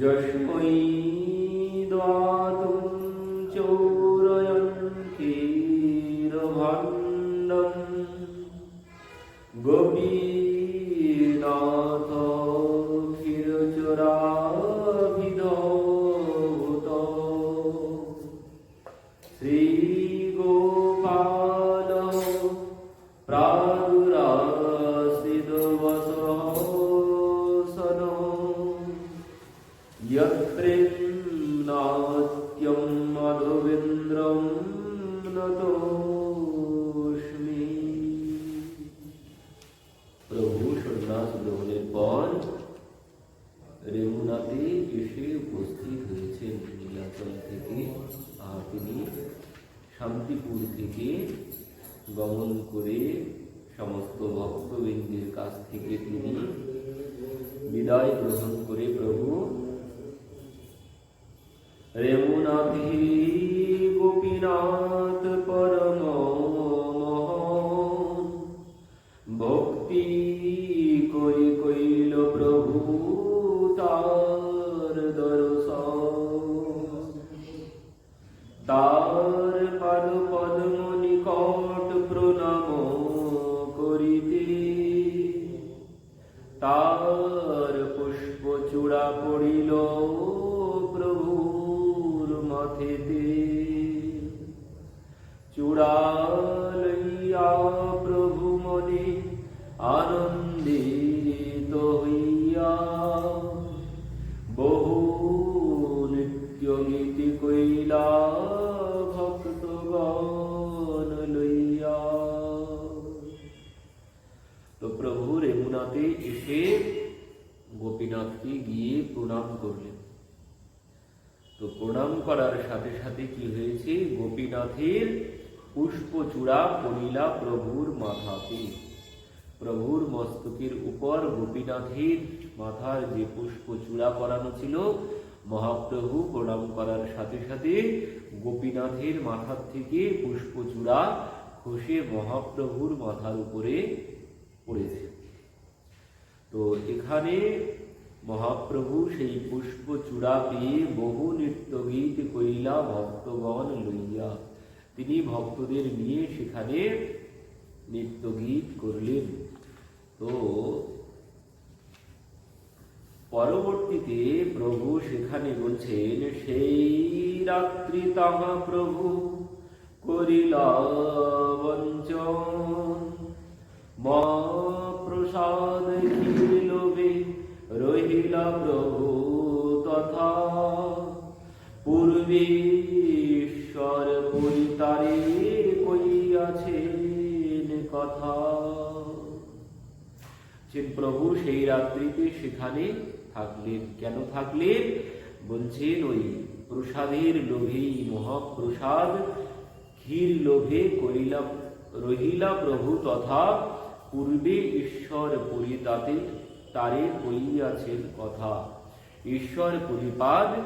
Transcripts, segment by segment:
যস্मै দাতুं করে সমস্ত ভক্তবৃন্দের কাছ থেকে তিনি বিদায় গ্রহণ করে প্রভু রেমুনাথি গোপীনাথ পরম আনন্দিত হইয়া বহু নিত্য গীতি কইলা ভক্তগণ লইয়া। তো প্রভু রেমুনাতে এসে গোপীনাথকে গিয়ে প্রণাম করলেন। তো প্রণাম করার সাথে সাথে কি হয়েছে? গোপীনাথের পুষ্পচূড়া পড়িলা প্রভুর মাথাতে। প্রভুর মস্তকের উপর গোপীনাথের মাথার যে পুষ্পচূড়া পরানো ছিল, মহাপ্রভু প্রণাম করার সাথে সাথে গোপীনাথের মাথার থেকে পুষ্পচূড়া খসে মহাপ্রভুর মাথার উপরে পড়েছে। তো এখানে মহাপ্রভু সেই পুষ্প চূড়া পেয়ে বহু নৃত্য গীত কইলা ভক্তগণ লইয়া তিনি ভক্তদের নিয়ে সেখানে নৃত্য গীত করলেন। তো পরবর্তীতে প্রভু সেখানে বলছেন, সেই রাত্রি তাহা প্রভু করিলা প্রসাদ রহিলা প্রভু তথা। পূর্বে ঈশ্বর পরিতারে কইয়াছেন কথা। যে প্রভু সেই রাত্রিতে সেখানে থাকলেন। কেন থাকলেন? বলছেন, ওই প্রসাদের লোভেই মহাপ্রসাদ। ক্ষীর লোভে করিলা, রহিলা প্রভু তথা পূর্বে ঈশ্বর পরিতাতে তারে কইয়াছেন কথা। ঈশ্বর পরিপাদ,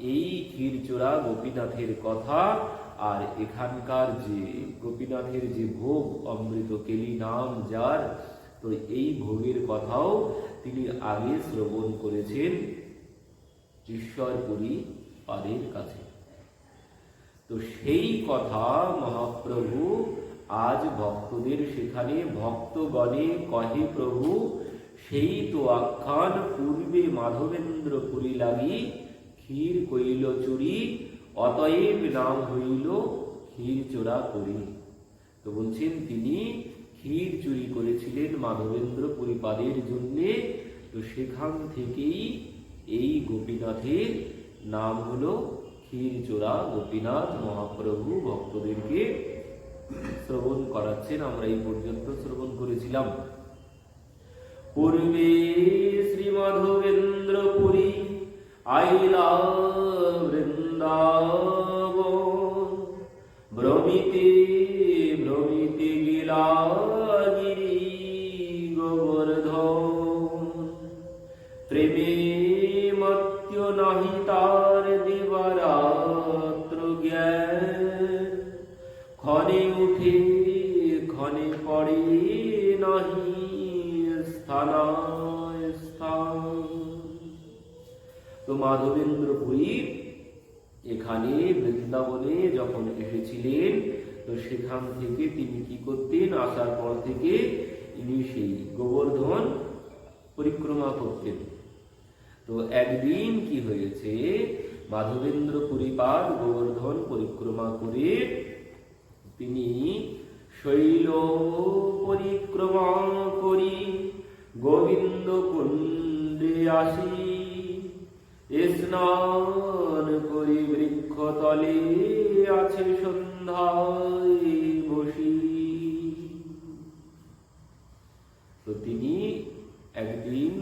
এই ক্ষীরচোরা গোপীনাথের কথা। আর এখানকার যে গোপীনাথের যে ভোগ, অমৃত কেলি নাম যার তো এই ভোগের কথাও তিনি আগে শ্রবণ করেছেন ঈশ্বরপুরী পাদের কাছে। তো সেই কথা মহাপ্রভু আজ ভক্তদের সেখানে, ভক্তগণে কহে প্রভু, সেই তো আখ্যান পূর্বে মাধবেন্দ্র পুরী লাগি, ক্ষীর কইল চুরি, অতএব নাম হইল ক্ষীর চোরা করি। তো বলছেন তিনি ক্ষীর চুরি করেছিলেন মাধবেন্দ্র পরিপাদের জন্যে। তো সেখান থেকেই এই গোপীনাথের নাম হলো ক্ষীর চোরা গোপীনাথ মহাপ্রভু ভক্তদেরকে শ্রবণ করাচ্ছেন। আমরা এই পর্যন্ত শ্রবণ করেছিলাম। পূর্বে শ্রী মাধবেন্দ্র পুরী আইলা ভ্রমিতে ভ্রমিতে এখানে বৃন্দাবনে যখন এসেছিলেন, তো সেখান থেকে তিনি কি করতেন? আসার পর থেকে ইনি সেই গোবর্ধন পরিক্রমা করতেন। তো একদিন কি হয়েছে? মাধবেন্দ্র পরিবার গোবর্ধন পরিক্রমা করে তিনি শৈল পরিক্রমা করি, গোবিন্দ কুণ্ডে আসি। স্নান করি বৃক্ষতলে আছে সন্ধ্যায় বসি। তো তিনি একদিন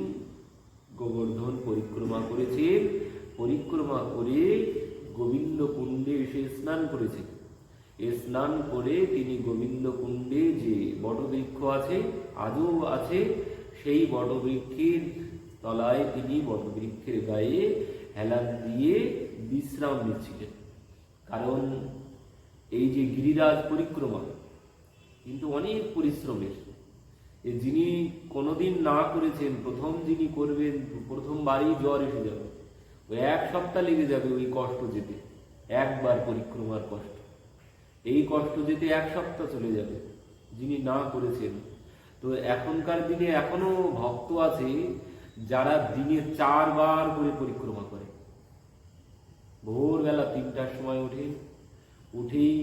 গোবর্ধন পরিক্রমা করেছেন, পরিক্রমা করে গোবিন্দ কুণ্ডে এসে স্নান করেছেন স্নান করে তিনি গোবিন্দ কুণ্ডে যে বটবৃক্ষ আছে, আজও আছে, সেই বটবৃক্ষের তলায় তিনি বটবৃক্ষের গায়ে হেলান দিয়ে বিশ্রাম নিচ্ছিলেন। কারণ এই যে গিরিরাজ পরিক্রমা, কিন্তু অনেক পরিশ্রমের। যিনি কোনোদিন না করেছেন, প্রথম যিনি করবেন প্রথমবারই জ্বর এসে যাবে। ওই এক সপ্তাহ লেগে যাবে ওই কষ্ট যেতে, একবার পরিক্রমার কষ্ট। এই কষ্ট যেতে এক সপ্তাহ চলে যাবে, যিনি না করেছেন। তো এখনকার দিনে এখনও ভক্ত আছে যারা দিনে চারবার করে পরিক্রমা করে। ভোরবেলা তিনটার সময় ওঠেন উঠেই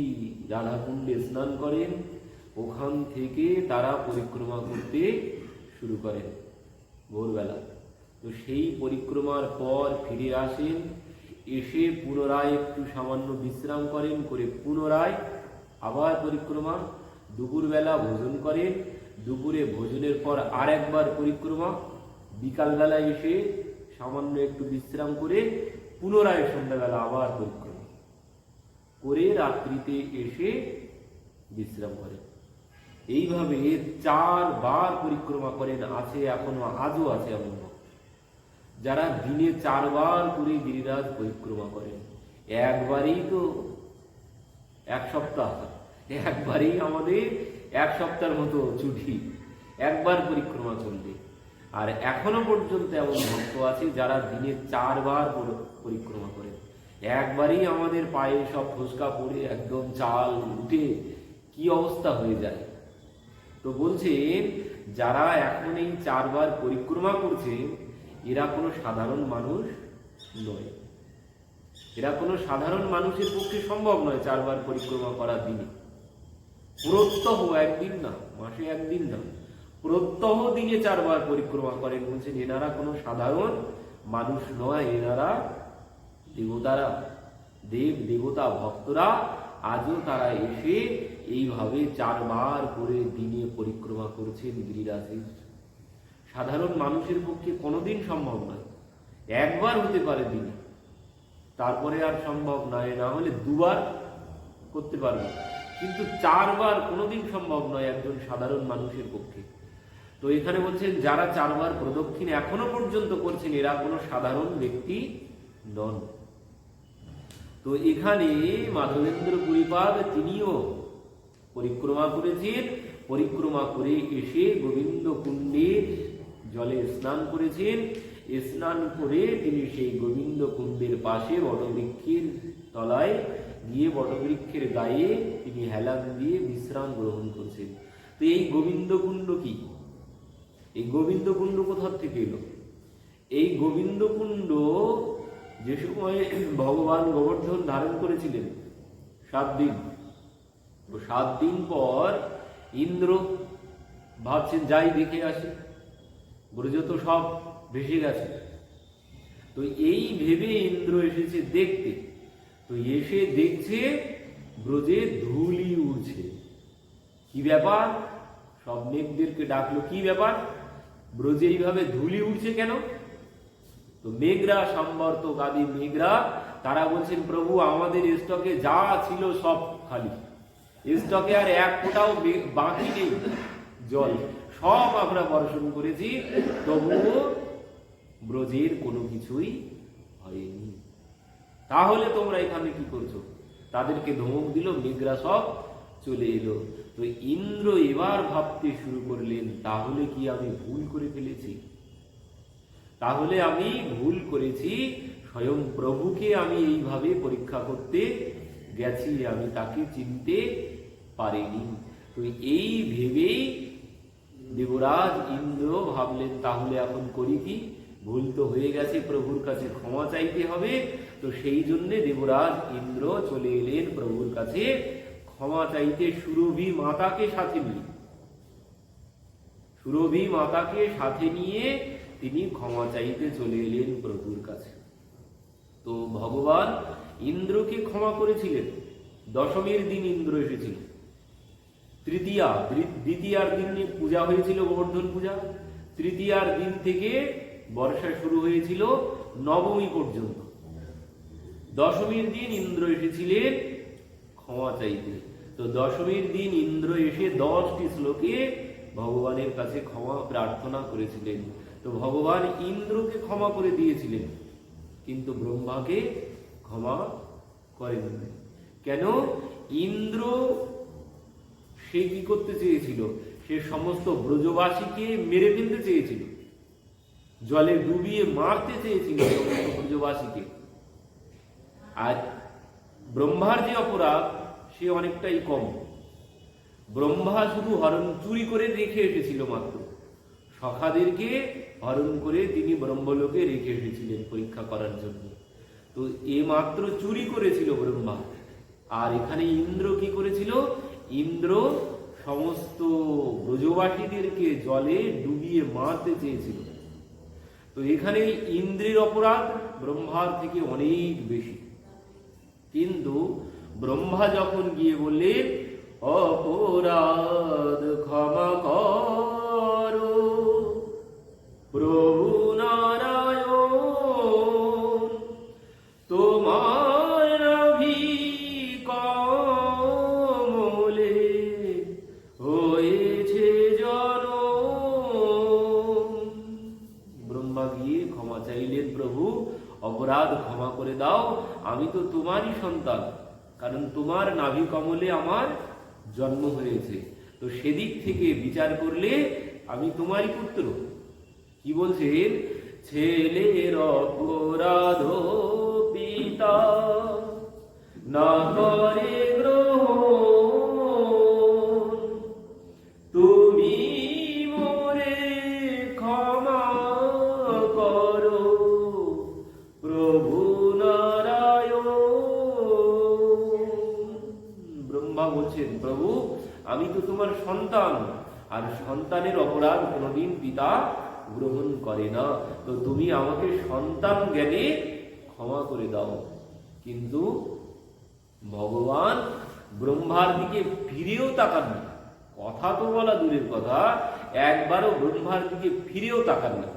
রাধাকুণ্ডে স্নান করেন, ওখান থেকে তারা পরিক্রমা করতে শুরু করেন ভোরবেলা। তো সেই পরিক্রমার পর ফিরে আসেন, এসে পুনরায় একটু সামান্য বিশ্রাম করেন, করে পুনরায় আবার পরিক্রমা, দুপুরবেলা ভোজন করেন, দুপুরে ভোজনের পর আর একবার পরিক্রমা বিকালবেলা এসে সামান্য একটু বিশ্রাম করে পুনরায় সন্ধ্যাবেলা আবার পরিক্রমা করে রাত্রিতে এসে বিশ্রাম করেন এইভাবে চারবার পরিক্রমা করেন, আছে এখনও, আজও আছে এমন যারা দিনে চারবার করে গিরিরাজ পরিক্রমা করেন। একবারেই তো এক সপ্তাহ, একবারেই আমাদের এক সপ্তাহের মতো ছুটি। একবার পরিক্রমা চলবে। আর এখনও পর্যন্ত এমন ভক্ত আছে যারা দিনে চারবার পরিক্রমা করে। একবারেই আমাদের পায়ে সব ফসকা পড়ে একদম চাল উঠে কি অবস্থা হয়ে যায়। তো বলছে যারা এখন এই চারবার পরিক্রমা করছে এরা কোনো সাধারণ মানুষ নয়। এরা কোনো সাধারণ মানুষের পক্ষে সম্ভব নয় চারবার পরিক্রমা করার দিনে। প্রত্যহ একদিন না, মাসে একদিন না। প্রত্যহ দিনে চারবার পরিক্রমা করেন বলছেন, এনারা কোনো সাধারণ মানুষ নয়, এনারা দেবতারা, দেব, দেবতা, ভক্তরা। আজও তারা এসে এইভাবে চারবার করে দিনে পরিক্রমা করছেন গিরিরাজের। সাধারণ মানুষের পক্ষে কোনোদিন সম্ভব নয়। একবার হতে পারে দিনে। তারপরে আর সম্ভব নয়, না হলে দুবার করতে পারবে। কিন্তু চারবার কোনোদিন সম্ভব নয় একজন সাধারণ মানুষের পক্ষে। তো এখানে বলছেন, যারা চারবার প্রদক্ষিণ এখনও পর্যন্ত করছেন, এরা কোনো সাধারণ ব্যক্তি নন। তো এখানে মাধবেন্দ্র পুরীপাদ তিনিও পরিক্রমা করেছেন। পরিক্রমা করে এসে গোবিন্দ কুণ্ডে জলে স্নান করেছেন। স্নান করে তিনি সেই গোবিন্দ কুণ্ডের পাশে বটবৃক্ষের তলায় গিয়ে বটবৃক্ষের গায়ে তিনি হেলান দিয়ে বিশ্রাম গ্রহণ করছেন। তো এই গোবিন্দ কুণ্ড কি? এই গোবিন্দ কুণ্ড কোথা থেকে এলো? এই গোবিন্দ কুণ্ড যে সময় ভগবান গোবর্ধন ধারণ করেছিলেন, সাত দিন। তো সাত দিন পর ইন্দ্র ভাবছেন যাই দেখে আসি। ব্রজ তো সব ভেসে গেছে। তো এই ভেবে ইন্দ্র এসেছে দেখতে। তো এসে দেখছে, ব্রজে ধুলি উড়ছে। কি ব্যাপার? সব মেঘদেরকে ডাকলো, কি ব্যাপার? ব্রজে এইভাবে ধুলি উঠছে কেন? তো মেঘরা সম্বর্ত গাদি মেঘরা, তারা বলছেন, প্রভু, আমাদের স্টকে যা ছিল সব খালি। স্টকে আর এক ফোঁটাও বাকি নেই, জল। সব আমরা বর্ষণ করেছি, তবুও ব্রজের কোনো কিছুই হয়নি। তাহলে তোমরা এখানে কি করছ? তাদেরকে ধমক দিল, মেঘরা সব চলে এলো। তো ইন্দ্র এবার ভাবতে শুরু করলেন, তাহলে কি আমি ভুল করে ফেলেছি? তাহলে আমি ভুল করেছি। স্বয়ং প্রভুকে আমি এইভাবে পরীক্ষা করতে গেছি, আমি তাকে চিনতে পারিনি। তো এই ভেবেই দেবরাজ, ইন্দ্র ভাবলেন, তাহলে এখন করি কি? ভুল তো হয়ে গেছে, প্রভুর কাছে ক্ষমা চাইতে হবে। তো সেই জন্যে দেবরাজ, ইন্দ্র চলে এলেন প্রভুর কাছে ক্ষমা চাইতে সুরভি মাতাকে সাথে নিয়ে। সুরভি মাতাকে সাথে নিয়ে তিনি ক্ষমা চাইতে চলে এলেন প্রভুর কাছে। তো ভগবান ইন্দ্রকে ক্ষমা করেছিলেন। দশমীর দিন ইন্দ্র এসেছিলেন তৃতীয়া, দ্বি- দ্বিতীয়ার দিনে পূজা হয়েছিল গোবর্ধন পূজা। তৃতীয়ার দিন থেকে বর্ষা শুরু হয়েছিল নবমী পর্যন্ত। দশমীর দিন ইন্দ্র এসেছিলেন ক্ষমা চাইতে। তো দশমীর দিন ইন্দ্র এসে দশটি শ্লোকে ভগবানের কাছে ক্ষমা প্রার্থনা করেছিলেন। তো ভগবান ইন্দ্রকে ক্ষমা করে দিয়েছিলেন, কিন্তু ব্রহ্মাকে ক্ষমা করেননি কেন? ইন্দ্র সে কি করতে চেয়েছিল? সে সমস্ত ব্রজবাসীকে মেরে ফেলতে চেয়েছিল। জলে ডুবিয়ে মারতে চেয়েছিল সমস্ত ব্রজবাসীকে। আর ব্রহ্মার যে অপরাধ সে অনেকটাই কম। ব্রহ্মা শুধু হরণ চুরি করে রেখে এসেছিল মাত্র। সখাদেরকে হরণ করে তিনি ব্রহ্মলোকে রেখে এসেছিলেন পরীক্ষা করার জন্য। তো এ মাত্র চুরি করেছিল ব্রহ্মা। আর এখানে ইন্দ্র কি করেছিল? ইন্দ্র সমস্ত ব্রজবাসীদেরকে জলে ডুবিয়ে মারতে চেয়েছিল। তো এখানে ইন্দ্রের অপরাধ ব্রহ্মার থেকে অনেক বেশি। কিন্তু ব্রহ্মা যখন গিয়ে বললেন অপরাধ ক্ষমা করো, প্রভু নারায়ণ, তোমার নাভি কমলে হয়েছে জন ব্রহ্মা গিয়ে ক্ষমা চাইলেন, প্রভু, অপরাধ ক্ষমা করে দাও, আমি তো তোমারই সন্তান। কারণ তোমার নাভি কমলে আমার জন্ম হয়েছে। তো সেদিক থেকে বিচার করলে আমি তোমারই পুত্র। কি বলছে ছেলের অপরাধ পিতা, না করে সন্তান। আর সন্তানের অপরাধ কোনোদিন পিতা গ্রহণ করে না। তো তুমি আমাকে সন্তান জ্ঞানে ক্ষমা করে দাও। কিন্তু ভগবান ব্রহ্মার দিকে ফিরেও তাকান না। কথা তো বলা দূরের কথা, একবারও ব্রহ্মার দিকে ফিরেও তাকান না।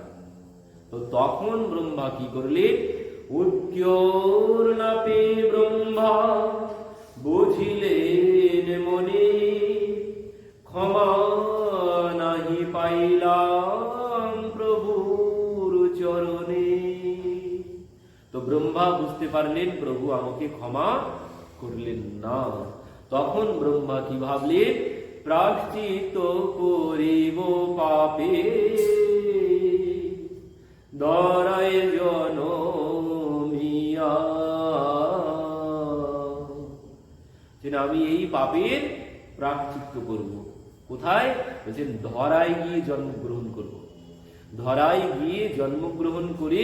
তো তখন ব্রহ্মা কি করলে উৎক্যোর না পে ব্রহ্মা বুঝিলেন বুঝতে পারলেন প্রভু আমাকে ক্ষমা করলেন না। তখন ব্রহ্মা কি ভাবলেন? প্রাশ্চিত করিব পাপে। দরায় জনমিয়া যে না, আমি এই পাপের প্রাশ্চিত্য করব। কোথায়? বলছেন ধরায় গিয়ে জন্মগ্রহণ করব। ধরায় গিয়ে জন্মগ্রহণ করে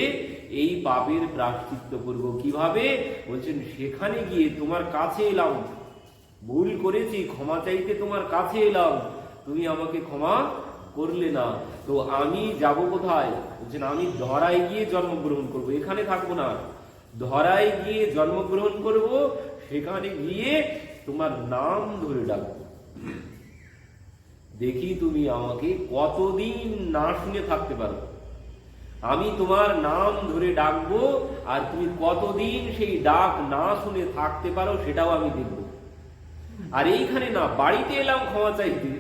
এই পাপের প্রাশ্চিত্য করব কীভাবে? বলছেন, সেখানে গিয়ে তোমার কাছে এলাম। ভুল করেছি, ক্ষমা চাইতে তোমার কাছে এলাম। তুমি আমাকে ক্ষমা করলে না। তো আমি যাব কোথায়? বলছেন, আমি ধরায় গিয়ে জন্মগ্রহণ করব। এখানে থাকব না। ধরায় গিয়ে জন্মগ্রহণ করব, সেখানে গিয়ে তোমার নাম ধরে ডাকবো। দেখি তুমি আমাকে কতদিন না শুনে থাকতে পারো। আমি তোমার নাম ধরে ডাকবো, আর তুমি কতদিন সেই ডাক না শুনে থাকতে পারো সেটাও আমি দেখব। আর এইখানে না, বাড়িতে এলাম ক্ষমা চাইতে।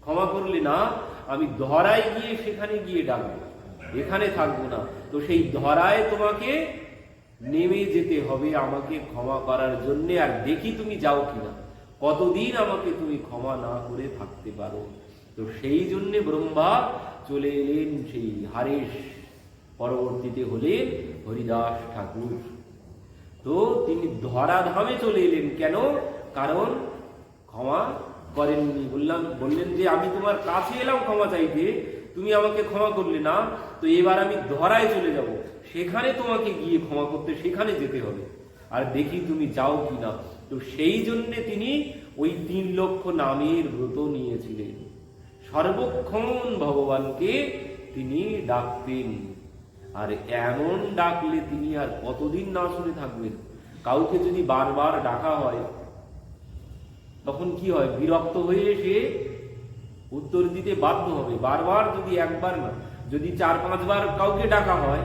ক্ষমা করলে না, আমি ধরায় গিয়ে সেখানে গিয়ে ডাকবো। এখানে থাকব না। তো সেই ধরায় তোমাকে নেমে যেতে হবে আমাকে ক্ষমা করার জন্য, আর দেখি তুমি যাও কিনা। কতদিন আমাকে তুমি ক্ষমা না করে থাকতে পারো। তো সেই জন্যে ব্রহ্মা চলে এলেন সেই হারেশ পরবর্তীতে হলেন হরিদাস ঠাকুর। তো তিনি ধরাধামে চলে এলেন কেন? কারণ ক্ষমা করেননি। বললাম, বললেন যে, আমি তোমার কাছে এলাম ক্ষমা চাইতে। তুমি আমাকে ক্ষমা করলে না। তো এবার আমি ধরায় চলে যাব। সেখানে তোমাকে গিয়ে ক্ষমা করতে সেখানে যেতে হবে। আর দেখি তুমি যাও কি না তো সেই জন্যে তিনি ওই তিন লক্ষ নামের ব্রত নিয়েছিলেন। সর্বক্ষণ ভগবানকে তিনি ডাকতেন। আর এমন ডাকলে তিনি আর কতদিন না শুনে থাকবেন? কাউকে যদি বারবার ডাকা হয়, তখন কি হয়? বিরক্ত হয়ে সে উত্তর দিতে বাধ্য হবে। বারবার যদি একবার না, যদি চার, পাঁচবার কাউকে ডাকা হয়,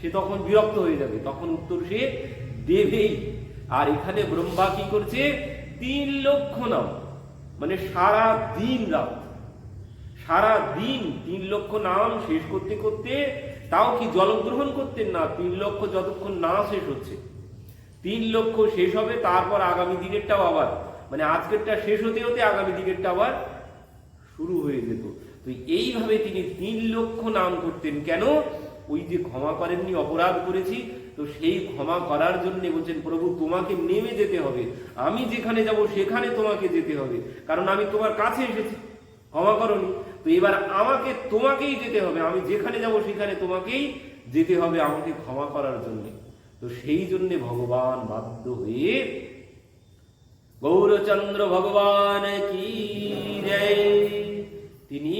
সে তখন বিরক্ত হয়ে যাবে। তখন উত্তর সে দেবেই। আর এখানে ব্রহ্মা কি করছে? তিন লক্ষ নাম। মানে সারা দিন রাত। সারা দিন তিন লক্ষ নাম শেষ করতে করতে তাও কি জলগ্রহণ করতেন না? তিন লক্ষ যতক্ষণ না শেষ হচ্ছে। তিন লক্ষ শেষ হবে, তারপর আগামী দিনেরটাও আবার মানে আজকেরটা শেষ হতে হতে আগামী দিনেরটা আবার শুরু হয়ে যেত। তো এইভাবে তিনি তিন লক্ষ নাম করতেন। কেন? ওই যে ক্ষমা করেননি, অপরাধ করেছি, তো সেই ক্ষমা করার জন্য বলছেন, প্রভু, তোমাকে নেমে যেতে হবে। আমি যেখানে যাব, সেখানে তোমাকে যেতে হবে। কারণ আমি তোমার কাছে এসেছি। ক্ষমা করনি। তো এবার আমাকে তোমাকেই যেতে হবে। আমি যেখানে যাব সেখানে তোমাকেই যেতে হবে আমাকে ক্ষমা করার জন্য। তো সেই জন্যে ভগবান বাধ্য হয়ে গৌরচন্দ্র ভগবান কি তিনি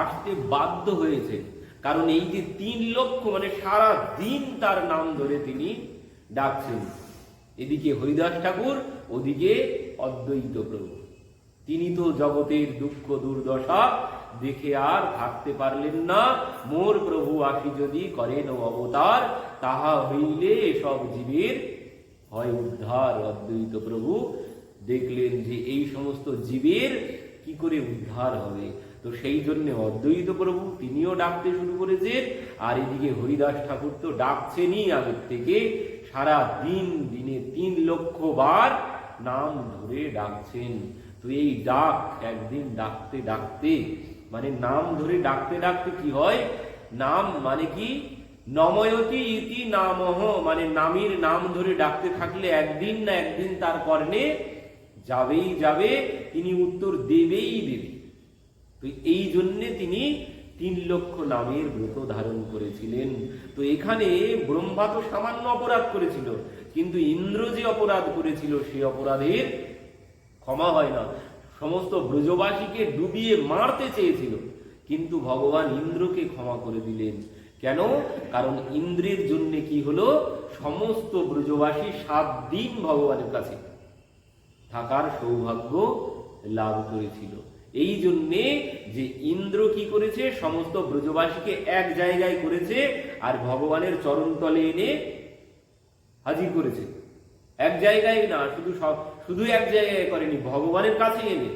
আসতে বাধ্য হয়েছে কারণ এই যে তিন লক্ষ মানে সারা দিন তার নাম ধরে তিনি ডাকছেন। এদিকে হরিদাস ঠাকুর, ওদিকে অদ্বৈত প্রভু। তিনি তো জগতের দুঃখ দুর্দশা দেখে আর থাকতে পারলেন না। মোর প্রভু আসি যদি করেন অবতার, তাহা হইলে সব জীবের হয় উদ্ধার। অদ্বৈত প্রভু দেখলেন যে এই সমস্ত জীবের কি করে উদ্ধার হবে। তো সেই জন্য অদ্বৈত প্রভু তিনিও ডাকতে শুরু করেছেন। আর এদিকে হরিদাস ঠাকুর তো ডাকছেনই আগের থেকে। সারা দিন, দিনে তিন লক্ষ বার নাম ধরে ডাকছেন। তো এই ডাক, একদিন ডাকতে ডাকতে মানে নাম ধরে ডাকতে ডাকতে কি হয়? নাম মানে কি? নময়তি ইতি নামহ মানে নামের নাম ধরে ডাকতে থাকলে একদিন না একদিন তার কর্ণে যাবেই যাবে, তিনি উত্তর দেবেই দেবে। তো এই জন্যে তিনি তিন লক্ষ নামের ব্রত ধারণ করেছিলেন। তো এখানে ব্রহ্মা তো সামান্য অপরাধ করেছিল, কিন্তু ইন্দ্র যে অপরাধ করেছিল সেই অপরাধের ক্ষমা হয় না। সমস্ত ব্রজবাসীকে ডুবিয়ে মারতে চেয়েছিল, কিন্তু ভগবান ইন্দ্রকে ক্ষমা করে দিলেন। কেন? কারণ ইন্দ্রের জন্য কি হলো? সমস্ত ব্রজবাসী সাত দিন ভগবানের কাছে থাকার সৌভাগ্য লাভ করেছিল। এই জন্যে যে ইন্দ্র কি করেছে? সমস্ত ব্রজবাসীকে এক জায়গায় করেছে আর ভগবানের চরণতলে এনে হাজির করেছে। এক জায়গায় না, শুধু সব- শুধু এক জায়গায় করেনি, ভগবানের কাছে এনে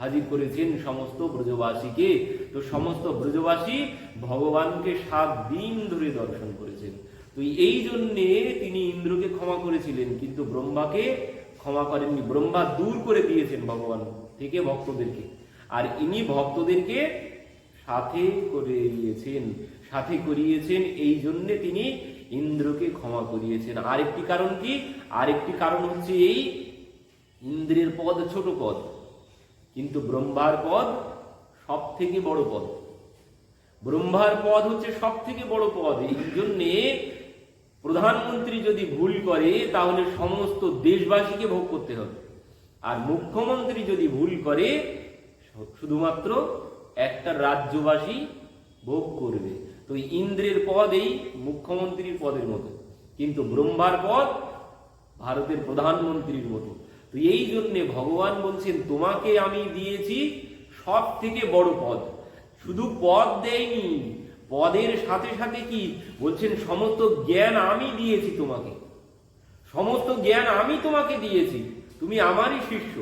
হাজির করেছেন সমস্ত ব্রজবাসীকে। তো সমস্ত ব্রজবাসী ভগবানকে সাত দিন ধরে দর্শন করেছেন। তো এই জন্যে তিনি ইন্দ্রকে ক্ষমা করেছিলেন, কিন্তু ব্রহ্মাকে ক্ষমা করেননি। ব্রহ্মা দূর করে দিয়েছেন ভগবান থেকে ভক্তদেরকে। আর ইনি ভক্তদেরকে সাথে করে দিয়েছেন, সাথে করিয়েছেন, এই জন্যে তিনি ইন্দ্রকে ক্ষমা করিয়েছেন। আরেকটি কারণ কি? আরেকটি কারণ হচ্ছে এই ইন্দ্রের পদ ছোট পদ, কিন্তু ব্রহ্মার পদ সব থেকে বড় পদ। ব্রহ্মার পদ হচ্ছে সব থেকে বড় পদ। এই জন্যে প্রধানমন্ত্রী যদি ভুল করে, তাহলে সমস্ত দেশবাসীকে ভোগ করতে হবে। আর মুখ্যমন্ত্রী যদি ভুল করে, শুধুমাত্র একটা রাজ্যবাসী ভোগ করবে। তো ইন্দ্রের পদ এই মুখ্যমন্ত্রীর পদের মতো। কিন্তু ব্রহ্মার পদ ভারতের প্রধানমন্ত্রীর মতো। তো এই জন্যে ভগবান বলছেন, তোমাকে আমি দিয়েছি সব থেকে বড় পদ। শুধু পদ দেয়নি, পদের সাথে সাথে কি বলছেন, সমস্ত জ্ঞান আমি দিয়েছি তোমাকে। সমস্ত জ্ঞান আমি তোমাকে দিয়েছি, তুমি আমারই শিষ্য।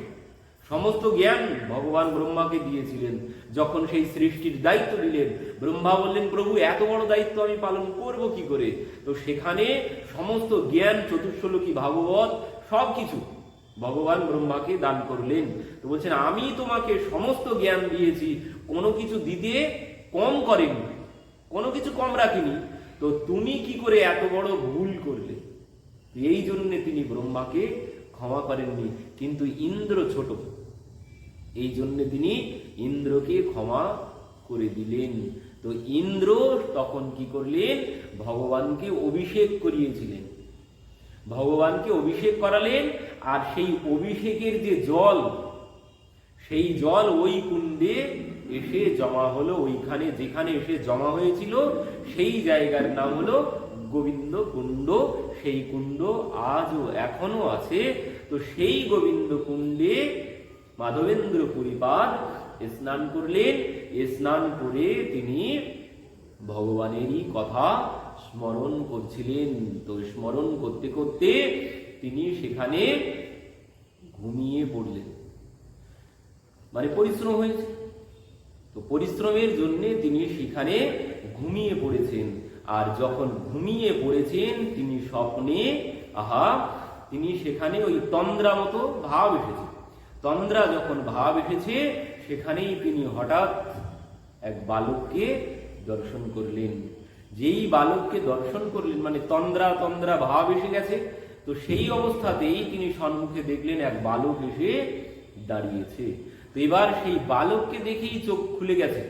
সমস্ত জ্ঞান ভগবান ব্রহ্মাকে দিয়েছিলেন, যখন সেই সৃষ্টির দায়িত্ব দিলেন ব্রহ্মা বললেন, প্রভু, এত বড় দায়িত্ব আমি পালন করব কি করে? তো সেখানে সমস্ত জ্ঞান চতুর্শলোকী ভাগবত সব কিছু ভগবান ব্রহ্মাকে দান করলেন। তো বলছেন, আমি তোমাকে সমস্ত জ্ঞান দিয়েছি, কোনো কিছু দিতে কম করেনি, কোনো কিছু কম রাখিনি। তো তুমি কি করে এত বড় ভুল করলে? এই জন্য তিনি ব্রহ্মাকে ক্ষমা করেননি। কিন্তু ইন্দ্র ছোট, এই জন্য তিনি ইন্দ্রকে ক্ষমা করে দিলেন। তো ইন্দ্র তখন কি করলেন? ভগবানকে অভিষেক করিয়েছিলেন। ভগবানকে অভিষেক করালেন, আর সেই অভিষেকের যে জল, সেই জল ওই কুণ্ডে এসে জমা হলো, ওইখানে যেখানে এসে জমা হয়েছিল, সেই জায়গার নাম হলো গোবিন্দ কুণ্ড। সেই কুণ্ড আজও এখনও আছে। তো সেই গোবিন্দ কুণ্ডে মাধবেন্দ্র পরিবার স্নান করলেন। স্নান করে তিনি ভগবানেরই কথা স্মরণ করছিলেন। তো স্মরণ করতে করতে তিনি সেখানে ঘুমিয়ে পড়লেন। মানে পরিশ্রম হয়েছে। তো পরিশ্রমের জন্য তিনি সেখানে ঘুমিয়ে পড়েছেন। আর যখন ঘুমিয়ে পড়েছেন, তিনি স্বপ্নে, আহা, তিনি সেখানে ওই তন্দ্রা মতো ভাব এসেছে। তন্দ্রা যখন ভাব এসেছে, সেখানেই তিনি হঠাৎ এক বালককে দর্শন করলেন। যেই বালককে দর্শন করলেন মানে তন্দ্রা তন্দ্রা ভাব এসে গেছে, তো সেই অবস্থাতেই তিনি সম্মুখে দেখলেন এক বালক এসে দাঁড়িয়েছে। তো এবার সেই বালককে দেখেই চোখ খুলে গেছে।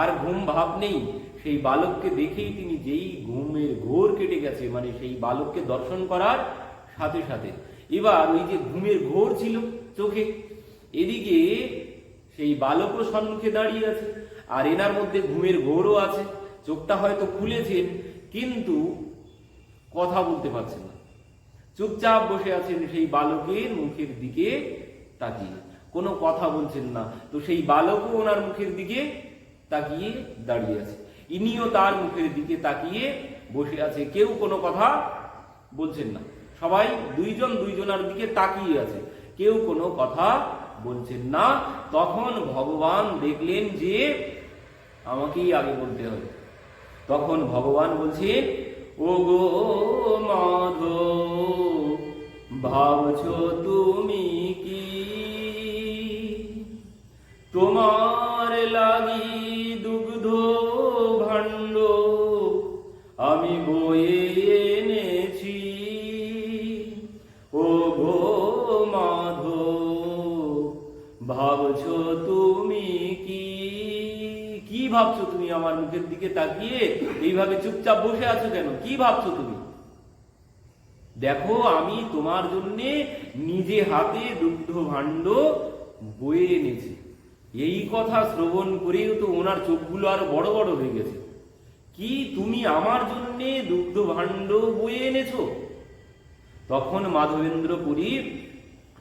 আর ঘুম ভাব নেই। সেই বালককে দেখেই তিনি যেই ঘুমের ঘোর কেটে গেছে মানে সেই বালককে দর্শন করার সাথে সাথে। এবার ওই যে ঘুমের ঘোর ছিল চোখে, এদিকে সেই বালকও সম্মুখে দাঁড়িয়ে আছে, আর এনার মধ্যে ঘুমের ঘোরও আছে। চোখটা হয়তো খুলেছেন, কিন্তু কথা বলতে পারছেন না। চুপচাপ বসে আছেন সেই বালকের মুখের দিকে তাকিয়ে। কোনো কথা বলছেন না। তো সেই বালকও ওনার মুখের দিকে তাকিয়ে দাঁড়িয়ে আছে। ইনিও তার মুখের দিকে তাকিয়ে বসে আছে। কেউ কোনো কথা বলছেন না। সবাই দুইজন দুইজনার দিকে তাকিয়ে আছে। কেউ কোনো কথা বলছেন না। তখন ভগবান দেখলেন যে আমাকেই আগে বলতে হবে। তখন ভগবান বলছে ও গো মাধ ভাবছ তুমি কি? তোমার লাগি ভাবছ তুমি আমার মুখের দিকে তাকিয়ে? এইভাবে চুপচাপ বসে আছো কেন? কি ভাবছ তুমি? দেখো, আমি তোমার জন্যে নিজে হাতে দুগ্ধ ভাণ্ড বয়ে এনেছি। এই কথা শ্রবণ করেও তো ওনার চোখগুলো আরও বড় বড় হয়ে গেছে। কি তুমি আমার জন্য দুগ্ধ ভাণ্ড বয়ে এনেছো? তখন মাধবেন্দ্র পুরী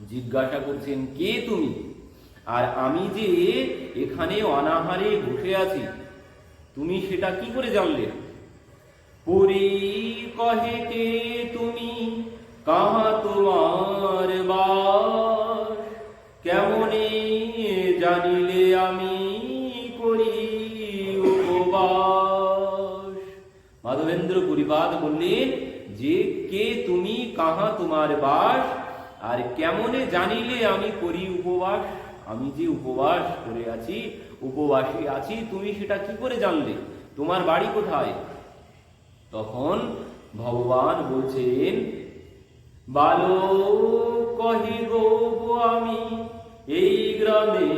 জিজ্ঞাসা করছেন, কে তুমি? আর আমি যে এখানে অনাহারে বসে আছি, তুমি সেটা কি করে জানলে? পুরী কহে কে তুমি? কাহা তোমার বাস? কেমনে জানিলে আমি করি উপবাস? মাধবেন্দ্র পরিবাদ বললেন যে কে তুমি, কাহা তোমার বাস? আর কেমনে জানিলে আমি করি উপবাস? আমি যে উপবাস করে আছি, উপবাসী আছি, তুমি সেটা কি করে জানলে? তোমার বাড়ি কোথায়? তখন ভগবান বলছেন, বালো, কহি আমি, এই গ্রামে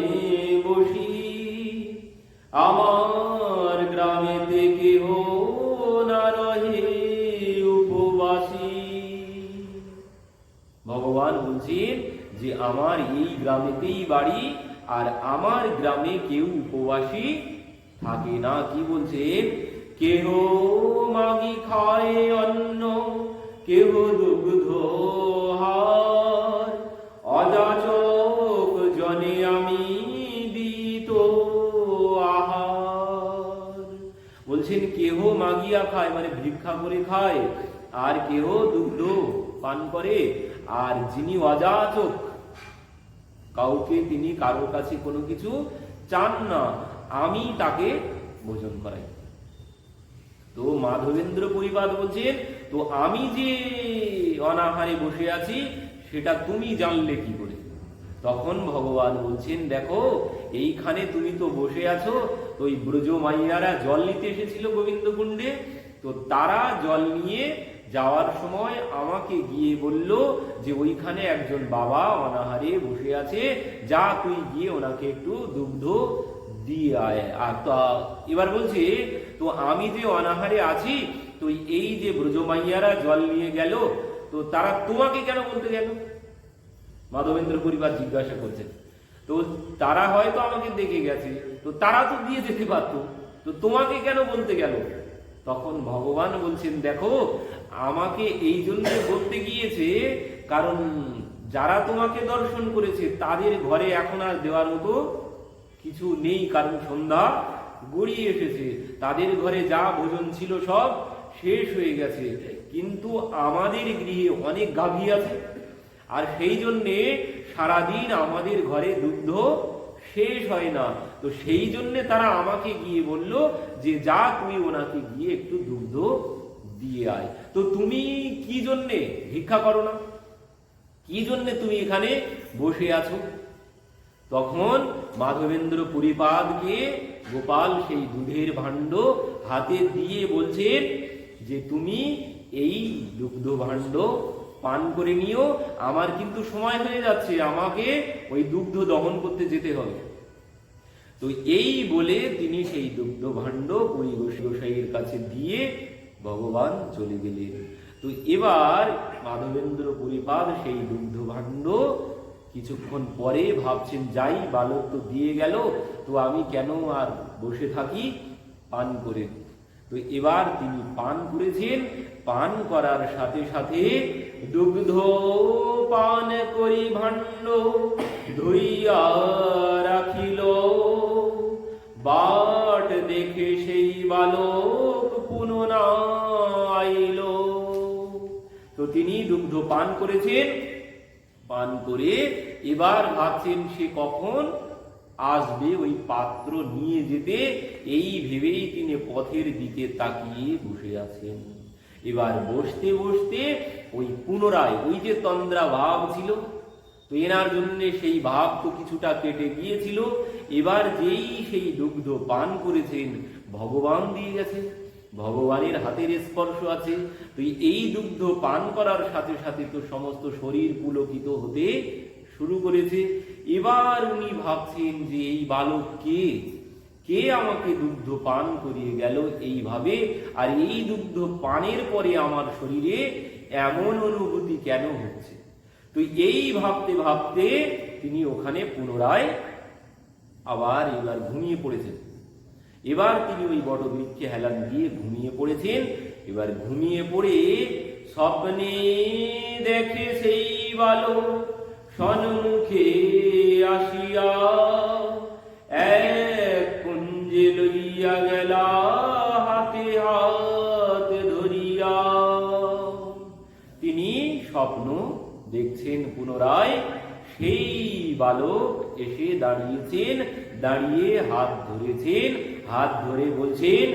বসি। আমার গ্রামে কেহ না রহে উপবাসী। ভগবান বলছেন যে আমার এই গ্রামেতেই বাড়ি আর আমার গ্রামে কেউ উপবাসী থাকে না। কি বলছেন? কেহ মাগি খায় অন্ন, কেহ দুগ্ধ অযাচক জনে আমি দিত আহার। বলছেন, কেহ মাগিয়া খায় মানে ভিক্ষা করে খায়, আর কেহ দুগ্ধ পান করে, আর যিনি অযাচক কাউকে তিনি কারোর কাছে কোনো কিছু চান না, আমি তাকে ভোজন করাই। তো মাধবেন্দ্র পরিবাদ বলছেন, তো আমি যে অনাহারে বসে আছি, সেটা তুমি জানলে কি করে? তখন ভগবান বলছেন, দেখো, এইখানে তুমি তো বসে আছো, তো ওই ব্রজ মাইয়ারা জল নিতে এসেছিল গোবিন্দ কুণ্ডে তো তারা জল নিয়ে যাওয়ার সময় আমাকে গিয়ে বলল যে ওইখানে একজন বাবা অনাহারে বসে আছে, যা তুই গিয়ে ওনাকে একটু দুগ্ধ দিয়ে আয়। আর তা এবার বলছে, তো আমি যে অনাহারে আছি, তো এই যে ব্রজমাইয়ারা জল নিয়ে গেল, তো তারা তোমাকে কেন বলতে গেল? মাধবেন্দ্র পরিবার জিজ্ঞাসা করছেন তো তারা হয়তো আমাকে দেখে গেছে, তো তারা তো দিয়ে যেতে পারতো, তো তোমাকে কেন বলতে গেল? তখন ভগবান বলছেন, দেখো আমাকে এই জন্য বলতে গিয়েছে, কারণ যারা তোমাকে দর্শন করেছে, তাদের ঘরে এখন আর দেওয়ার মতো কিছু নেই, কারণ সন্ধ্যা গড়িয়ে এসেছে। তাদের ঘরে যা ভোজন ছিল সব শেষ হয়ে গেছে। কিন্তু আমাদের গৃহে অনেক গাভী আছে। আর সেই জন্যে সারাদিন আমাদের ঘরে দুগ্ধ শেষ হয় না। তো সেই জন্যে তারা আমাকে গিয়ে বলল যে, যা তুমি ওনাকে গিয়ে একটু দুগ্ধ দিয়ে আয় তো তুমি কি জন্যে ভিক্ষা করো না? কি জন্যে তুমি এখানে বসে আছো? তখন মাধবেন্দ্র পরিপাদকে গোপাল সেই দুধের ভাণ্ড হাতে দিয়ে বলছেন যে, তুমি এই দুগ্ধ ভাণ্ড পান করে নিও। আমার কিন্তু সময় হয়ে যাচ্ছে। আমাকে ওই দুগ্ধ দহন করতে যেতে হবে। তো এই বলে তিনি সেই দুগ্ধ ভাণ্ড পুরী গোসাইয়ের কাছে দিয়ে ভগবান চলে গেলেন। তো এবার মাধবেন্দ্র পরিপাদ সেই দুগ্ধ ভাণ্ড কিছুক্ষণ পরে ভাবছেন, যাই, বালক তো দিয়ে গেল, তো আমি কেন আর বসে থাকি? পান করে। তো এবার তিনি পান করেছেন। পান করার সাথে সাথে দুগ্ধ পান করি ভাণ্ড ধুইয়া রাখিল। বাট দেখে সেই বালক তো তিনি দুগ্ধ পান করেছেন। পান করে এবার ভাবছেন সে কখন আসবে ওই পাত্র নিয়ে যেতে। এই ভেবেই তিনি পথের দিকে তাকিয়ে বসে আছেন। এবার বসতে বসতে ওই পুনরায় ওই যে তন্দ্রা ভাব ছিল, তো এনার জন্য সেই ভাব তো কিছুটা কেটে গিয়েছিল। এবার যেই সেই দুগ্ধ পান করেছেন, ভগবান দিয়ে গেছে। ভগবানের হাতের স্পর্শ আছে, তুই এই দুগ্ধ পান করার সাথে সাথে তো সমস্ত শরীর পুলকিত হতে শুরু করেছে। এবার উনি ভাবছেন যে এই বালক কে? কে আমাকে দুগ্ধ পান করিয়ে গেল এইভাবে? আর এই দুগ্ধ পানের পরে আমার শরীরে এমন অনুভূতি কেন হচ্ছে? তো এই ভাবতে ভাবতে তিনি ওখানে পুনরায় আবার এবার ঘুমিয়ে পড়েছেন। এবার তিনি ওই বড় বৃক্ষে হেলান দিয়ে ঘুমিয়ে পড়েছেন। এবার ঘুমিয়ে পড়ে স্বপ্নে দেখে সেই বালক সন্মুখে আসিয়া এক কুঞ্জে লইয়া গেলা, হাতে হাত ধরিয়া। তিনি স্বপ্ন দেখছেন পুনরায়, সেই বালক এসে দাঁড়িয়েছেন, দাঁড়িয়ে হাত ধরেছেন। হাত ধরে বলছেন